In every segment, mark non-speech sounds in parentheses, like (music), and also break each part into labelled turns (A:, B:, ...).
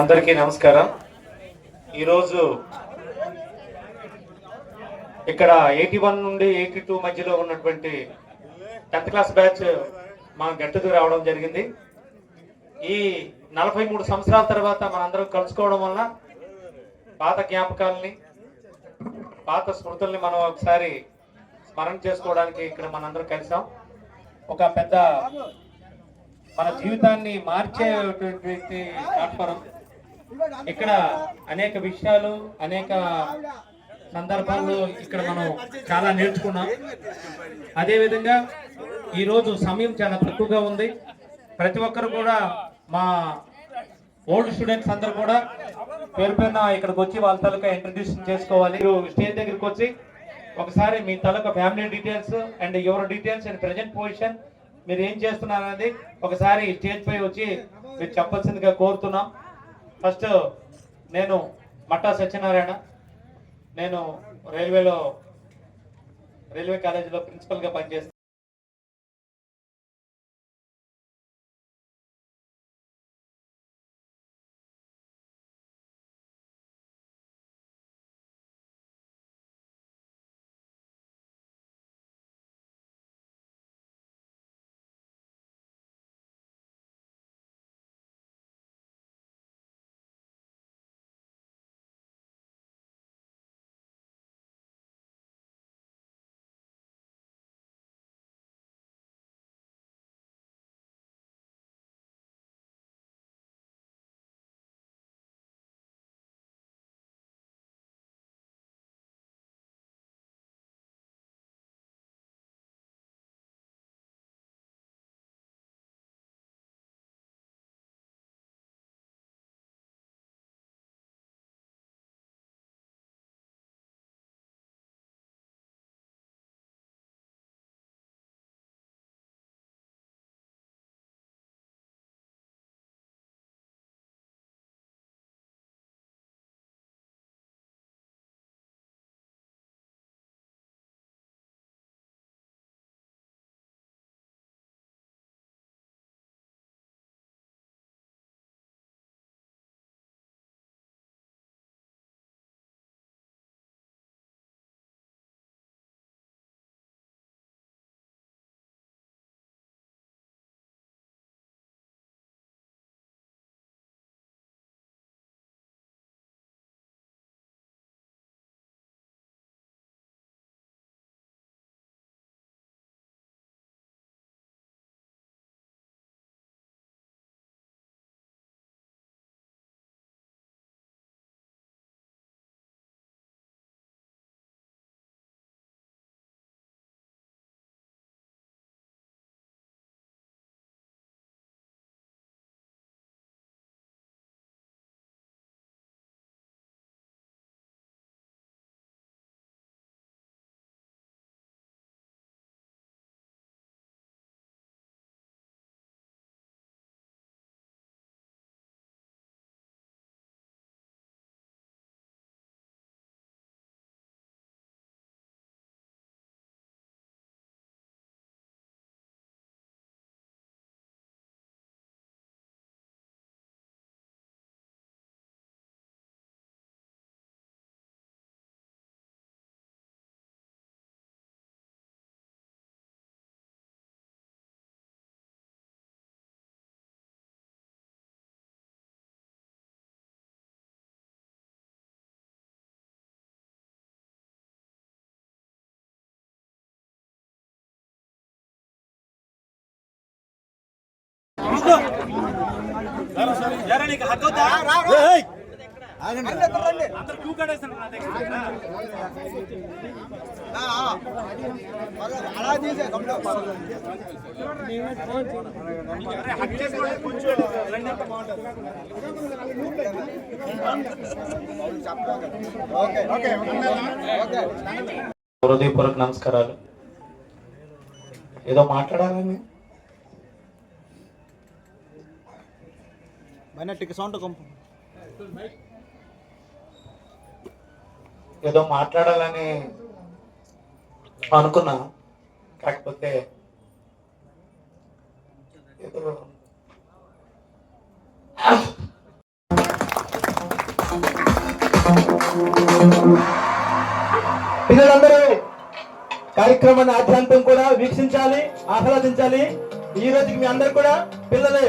A: అందరికీ నమస్కారం. ఈరోజు ఇక్కడ ఎయిటీ వన్ నుండి ఎయిటీ టూ మధ్యలో ఉన్నటువంటి టెన్త్ క్లాస్ బ్యాచ్ మా గట్టుకు రావడం జరిగింది. ఈ నలభై మూడు సంవత్సరాల తర్వాత మనందరం కలుసుకోవడం వల్ల పాత జ్ఞాపకాలని పాత స్మృతుల్ని మనం ఒకసారి స్మరణ చేసుకోవడానికి ఇక్కడ మనందరం కలిసాం. ఒక పెద్ద మన జీవితాన్ని మార్చేటువంటి ప్లాట్ఫారం. ఇక్కడ అనేక విషయాలు అనేక సందర్భాల్లో ఇక్కడ మనం చాలా నేర్చుకున్నాం. అదేవిధంగా ఈరోజు సమయం చాలా తక్కువగా ఉంది. ప్రతి ఒక్కరు కూడా మా ఓల్డ్ స్టూడెంట్స్ అందరూ కూడా పేరు పైన ఇక్కడికి వచ్చి వాళ్ళ తలక ఇంట్రడ్యూషన్ చేసుకోవాలి. మీరు స్టేజ్ దగ్గరికి వచ్చి ఒకసారి మీ తలక family details and your details and present position మీరు ఏం చేస్తున్నారనేది ఒకసారి స్టేజ్ పై వచ్చి మీరు చెప్పాల్సిందిగా కోరుతున్నాం. ఫస్ట్ నేను మట్టా సత్యనారాయణ. నేను రైల్వేలో రైల్వే కాలేజీలో ప్రిన్సిపల్గా పనిచేస్తాను హృదయపూర్వక నమస్కారాలు. ఏదో మాట్లాడాలని?
B: मैंने సౌండ్ కొంప
A: ఏదో మాట్లాడాలని అనుకున్నా. కాకపోతే
B: పిల్లలందరూ కార్యక్రమాన్ని ఆధ్యాంతం కూడా వీక్షించాలి ఆహ్లాదించాలి. ఈ రోజుకి మీ అందరు కూడా పిల్లలే.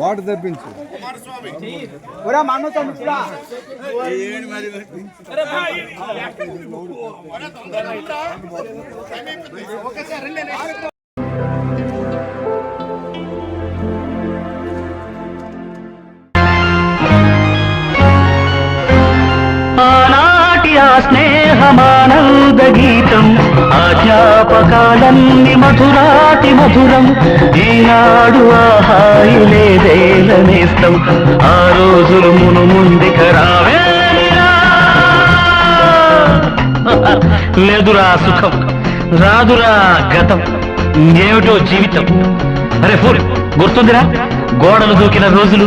C: వాటర్ తెప్పించు.
D: ఒరా మన్నతో కూడా
E: ఆనాటి ఆధ్యాపకాలన్ని మధురాతి మధురం. ఈనాడు ఆ హాయి ఆ రోజులు మును ముందుక రావేలా లేదురా సుఖం రాదురా గతం. ఏమిటో జీవితం. అరే ఫూర్ గుర్తుందిరా? గోడలు దూకిన రోజులు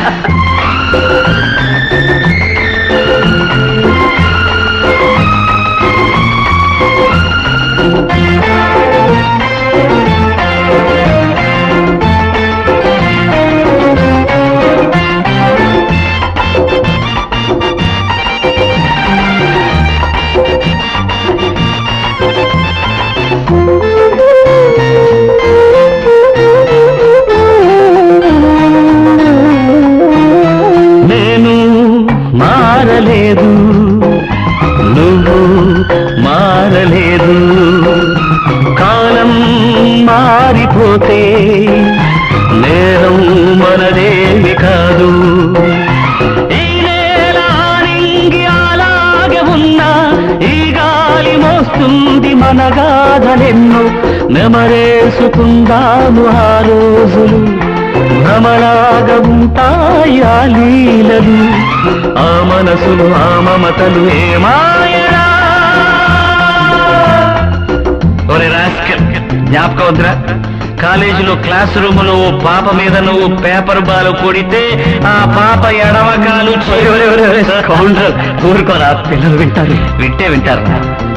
E: (laughs) నిన్ను నెమరేసుకుందాము ఆ రోజులు భ్రమలాగా ఉంటాయి ఆ లీలలు. ఆ మనసులు ఆ మమతలు ఏమాయరా జ్ఞాపకం వద్దురా కాలేజీలో క్లాస్ రూమ్లో ఓ పాప మీద నువ్వు పేపర్ బాల్ కొడితే ఆ పాప ఎడవకాలు ఊరుకోరా పిల్లలు వింటారు. వింటే వింటారా.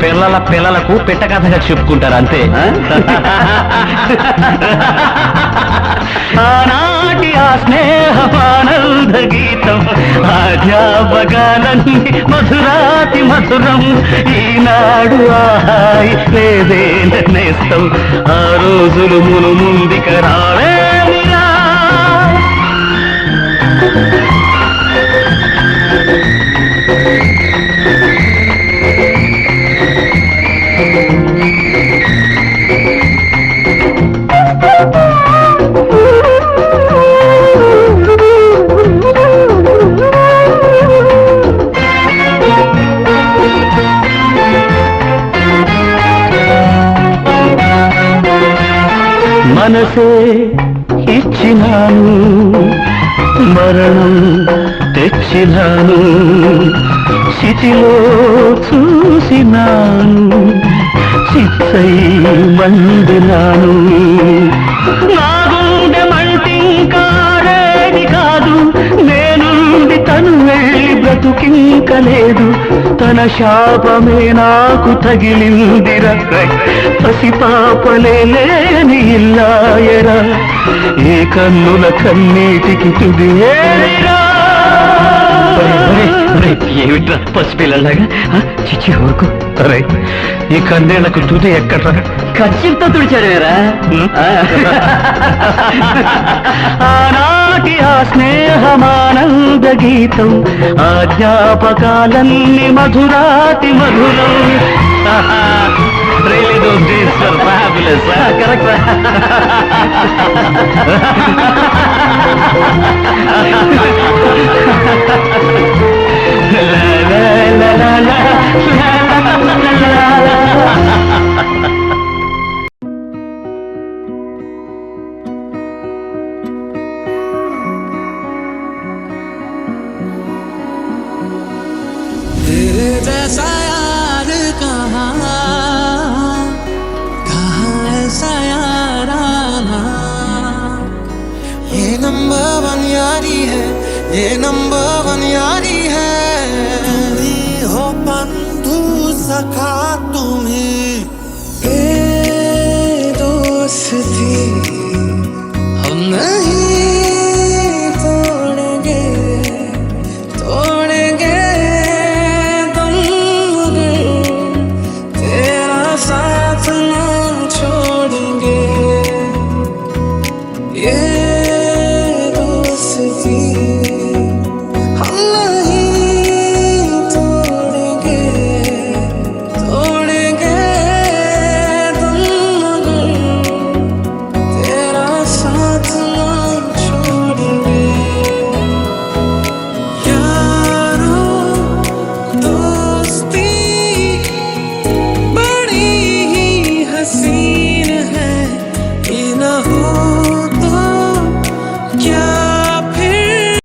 E: పిల్లల పిల్లలకు పిట్ట కథగా చెప్పుకుంటారు అంతే. (laughs) స్నేహమానంద గీతం ఆధ్యాపకాలన్నీ మధురాతి మధురం. ఈనాడు ఆహాయి లేదే నేస్తం ఆ రోజులు మును ముందుక రావేమిరా మనసే ఇచ్చినాను మరణం తెచ్చినాను స్థితిలో చూసినాను చిత్తై మందినాను నా వెళ్ళి బ్రతుకింకలేదు తన శాపమే నాకు తగిలిందిర. పసిపాపలే లేని ఇల్లాయరా. ఏ కన్నుల కన్నీటికి తుది ఏరా? ఏమిట్రా పసిపిల్లలాగా చిచ్చి ఊరుకో. అరే ఈ కన్నేళ్ళకు తుది ఎక్కడ్రా? ఖర్చుతో తుడిచాడేరా? ఆనాటి ఆ స్నేహమానంద గీతం ఆ జ్ఞాపకాలన్నీ మధురాతి మధురం. Really those days were fabulous. Correct.
F: तेरे ये नंबर वन यारी है। तुम्ही हो बंधू सखा।